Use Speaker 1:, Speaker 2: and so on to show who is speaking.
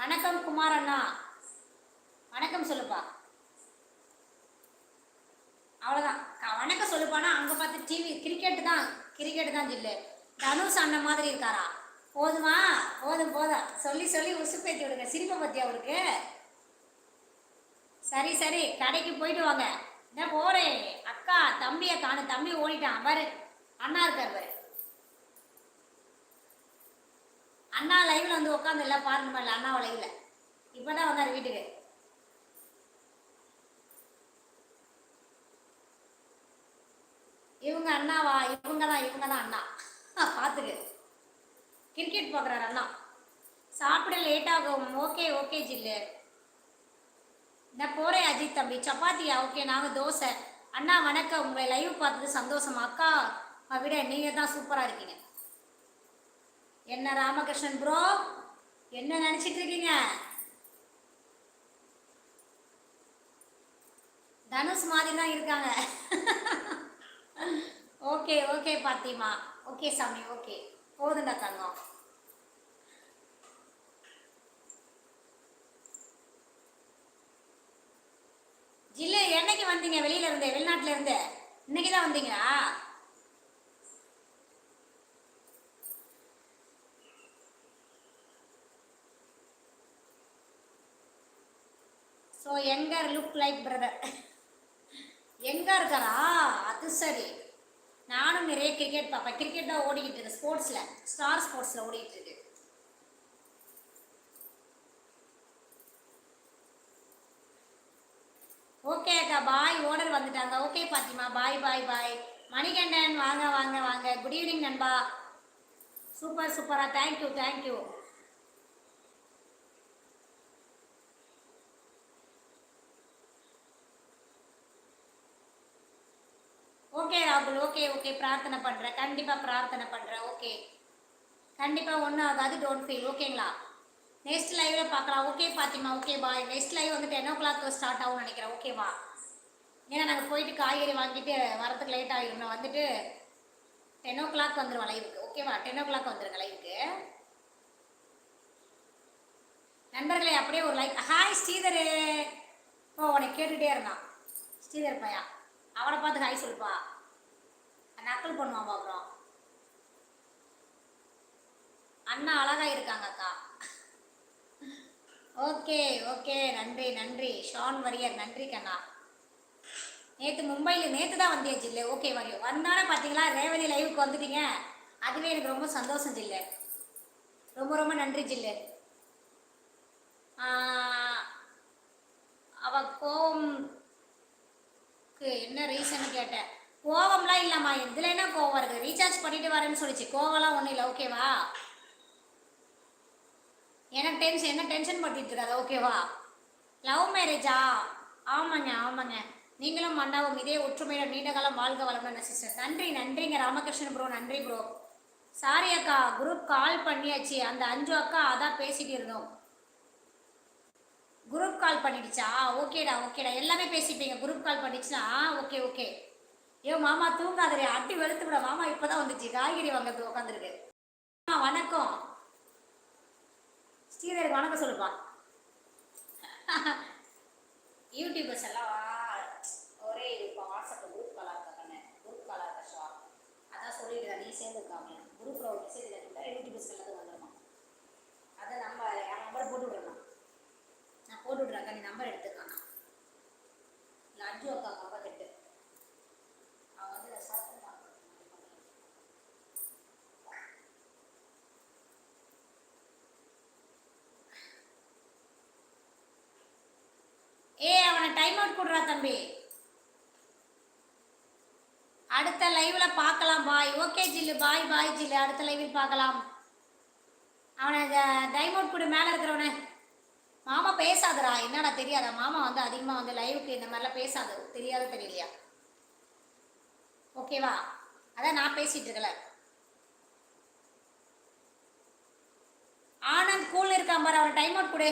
Speaker 1: வணக்கம் குமார் அண்ணா. வணக்கம் சொல்லுப்பா. அவ்வளோதான் வணக்கம் சொல்லுப்பானா அங்கே பார்த்து டிவி கிரிக்கெட்டு தான் கிரிக்கெட்டு தான் ஜில்லு. தனுஷ் அண்ணன் மாதிரி இருக்காரா? போதுமா? போதும் போதும். சொல்லி சொல்லி உசுப்பேத்தி விடுங்க. சிரிப்பை பற்றி அவருக்கு? சரி சரி. கடைக்கு போயிட்டு வாங்க. என்ன போறேன். அக்கா தம்பியை காண தம்பி ஓடிட்டான். பாரு. அண்ணா இருக்கார் பாரு. அண்ணா லைவில் வந்து உட்காந்து எல்லாம் பாருங்க பண்ணல அண்ணாவை லைவில் இப்போ தான் வந்தார் வீட்டுக்கு. இவங்க அண்ணாவா? இவங்க தான் இவங்க தான் அண்ணா பார்த்துக்கு கிரிக்கெட் பார்க்குறாரு அண்ணா. சாப்பிட லேட் ஆகும். ஓகே ஓகே ஜில்லு. நான் போகிறேன் அஜித் தம்பி. சப்பாத்தியா? ஓகே நாங்கள் தோசை. அண்ணா வணக்கம். உங்களை லைவ் பார்த்தது சந்தோஷமா. அக்கா விட நீங்கள் தான் சூப்பராக இருக்கீங்க. என்ன ராமகிருஷ்ணன் ப்ரோ என்ன நினச்சிட்டு இருக்கீங்க? தனுஷ் மாதிரி தான் இருக்காங்க. Okay okay Fathima. ஓகே சாமி ஓகே. போதுங்க தங்கம். ஜில்லு என்னைக்கு வந்தீங்க? வெளியில இருந்து வெளிநாட்டுல இருந்து. இன்னைக்கு தான் வந்தீங்களா? So anchor look like brother எங்கே இருக்காரா? அது சரி. நானும் நிறைய கிரிக்கெட் பார்ப்பேன் கிரிக்கெட் தான் ஓடிக்கிட்டு இருக்கு ஸ்போர்ட்ஸில் ஸ்டார் ஸ்போர்ட்ஸில் ஓடிக்கிட்டு இருக்கு. ஓகே அக்கா பாய் ஓனர் வந்துட்டாங்க. Okay Fathima. Bye bye bye Manikandan வாங்க வாங்க வாங்க. குட் ஈவினிங் நண்பா. சூப்பர் சூப்பரா thank you thank you okay ராகுல். ஓகே ஓகே பிரார்த்தனை பண்ணுறேன் கண்டிப்பாக பிரார்த்தனை பண்ணுறேன் ஓகே கண்டிப்பாக ஒன்றும் ஆகாது. டோன்ட் ஃபீல் ஓகேங்களா நெக்ஸ்ட் லைவ்ல பார்க்கலாம். Okay Fathima. Okay bye next live வந்து டென் ஓ கிளாக் ஸ்டார்ட் ஆகும்னு நினைக்கிறேன். ஓகேவா ஏன்னா நாங்கள் போயிட்டு காய்கறி வாங்கிட்டு வரதுக்கு லேட் ஆகிடும் நான் வந்துட்டு டென் ஓ கிளாக் வந்துடுவேன் லைவுக்கு ஓகேவா டென் ஓ கிளாக் வந்துருங்க லைவுக்கு நண்பர்களே அப்படியே ஒரு லைக் ஹாய் ஸ்ரீதர். ஓ உனக்கு கேட்டுகிட்டே இருந்தான். ஸ்ரீதர் பையா அவனை பார்த்து ஹாய் சொல்லுப்பா. நக்கல் பண்ணுவான் அப்புறம் அண்ணா அழகா இருக்காங்க அக்கா. ஓகே ஓகே நன்றி நன்றி. ஷான் வரியர் நன்றி கண்ணா. நேற்று மும்பையில் நேற்று தான் வந்தேன் ஜில்லு? ஓகே வரியோ வந்தானே பார்த்தீங்களா ரேவதி லைவுக்கு வந்துட்டீங்க. அதுவே எனக்கு ரொம்ப சந்தோஷம் ஜில்லு. ரொம்ப ரொம்ப நன்றி ஜில்லு. அவ கோவம்க்கு என்ன ரீசன் கேட்டேன். கோவம்லாம் இல்லைம்மா இதில் என்ன கோவம் இருக்குது ரீசார்ஜ் பண்ணிட்டு வரேன்னு சொல்லிச்சு. கோவம்லாம் ஒன்றும் இல்லை. ஓகேவா எனக்கு டென்ஷன் என்ன டென்ஷன் பண்ணிட்டு இருக்காது? ஓகேவா லவ் மேரேஜா ஆமாங்க ஆமாங்க. நீங்களும் மண்டாவும் இதே ஒற்றுமையில நீண்ட காலம் வாழ்க வளமுடன் சிஸ்டர் நன்றி நன்றிங்க ராமகிருஷ்ணன் ப்ரோ நன்றி ப்ரோ சாரி அக்கா குரூப் கால் பண்ணியாச்சு. அந்த அஞ்சு அக்கா அதான் பேசிட்டு இருந்தோம். குரூப் கால் பண்ணிடுச்சா? ஓகேடா ஓகேடா எல்லாமே பேசிப்பீங்க. குரூப் கால் பண்ணிச்சுன்னா ஓகே ஓகே ஏன் மாமா தூங்காதரே அட்டி வெளுத்து விட. மாமா இப்பதான் வந்துச்சு. காய்கறி வாங்குறது உட்காந்துருக்கு ஆ வணக்கம். ஸ்ரீதருக்கு வணக்கம் சொல்லுப்பா. யூடியூபர்ஸ் எல்லாம் ஒரே இப்போ வாட்ஸ்அப்பில் குரூப் காலாக இருக்கா கண்ணு? குரூப் காலாக இருக்கா ஷா? அதான் சொல்லிட்டு நீ சேர்ந்துருக்காங்க குரூப்பில் ஒரு மெசேஜ் இருக்குல்ல யூடியூபர்ஸ் எல்லாத்துக்கும் வந்துடுமா அதை நம்ம என் நம்பர் போட்டு விட்றலாம் நான் போட்டு விட்றேன் நீ நம்பர் எடுத்துக்கானா இல்லை அஞ்சு அக்கா நம்பர் கட்டு அவன் வந்து சரக்கு ஏ அவனை டைம் அவுட் கொடுறா தம்பி. அடுத்த லைவ்ல பார்க்கலாம் பாய் ஓகே ஜில்லு. பாய் பாய் ஜில்லு. அடுத்த லைவில் பார்க்கலாம். அவனை டைம் அவுட் கொடு. மேலே இருக்கிறவனே. மாமா பேசாதடா. என்னடா தெரியாதா? மாமா வந்து அதிகமாக வந்து லைவுக்கு இந்த மாதிரிலாம் பேசாது. தெரியாத தெரியலையா? ஓகேவா அதான் நான் பேசிட்டு இருக்கல. ஆனந்த் கூல் இருக்கான் பாரு. அவனை டைம் அவுட் கொடு.